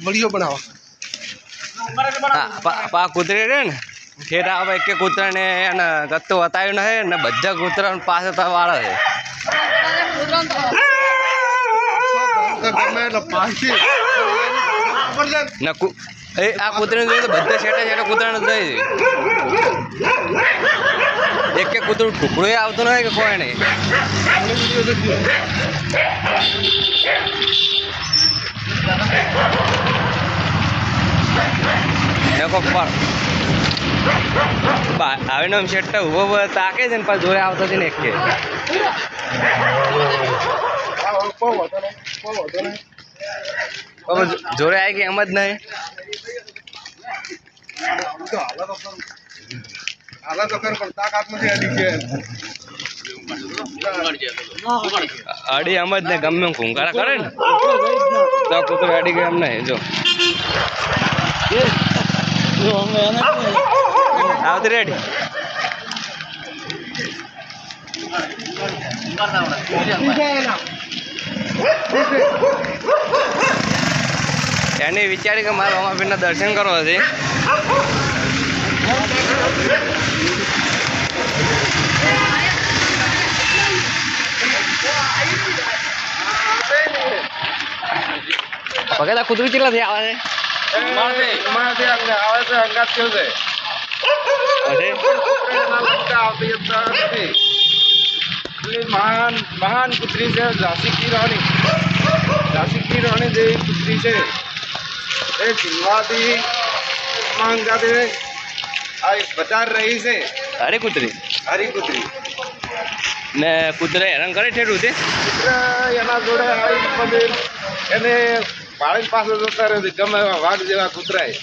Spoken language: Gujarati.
વીડિયો બનાવો. હા, પા કૂતરી રે ને ઠેર આવે એક કૂતરાને એને ગત્તો બતાવ્યું નહીં ને બધા કૂતરા પાસે તો વાળા છે. કુ- એ આ કૂતરીને જોઈએ તો બધા છેટા છેટા કૂતરાને જ જોઈએ એક એક કૂતરું ટુકડો આવતું નહીં કે કોઈ નહીં કોક પર આવીને આમ છેટા ઊભો ઊભો તાકે છે ને પાછું જોડે આવતો છે ને એક. કે જોડે આવી કે એમ જ નહીં. તો અડી એમ જ ને ગમે એમ ઘૂંઘાડા કરે ને. તો કૂતરું અડી ગયું એમ નહીં, જો. આવતી રેડી એને વિચારી કે મારા રમાપીરના દર્શન કરવા છે પગેલા કૂતરું કેટલા થયા આવે મારાથી અમને આવે છે અંગાત કેવું છે. છે એટલી મહાન મહાન પુત્રી છે ઝાંસી કી રાણી. ઝાંસી કી રાણી જે પુત્રી છે એ જીવવાથી માંગાતે આ બજાર રહી છે. અરે કૂતરી. હરી કુતરી. ને કૂતરે હેરાન કરે છે પુત્ર એના જોડે એને પાણી પાસે જતા રહે ગમે એવા વાઘ જેવા કૂતરાય.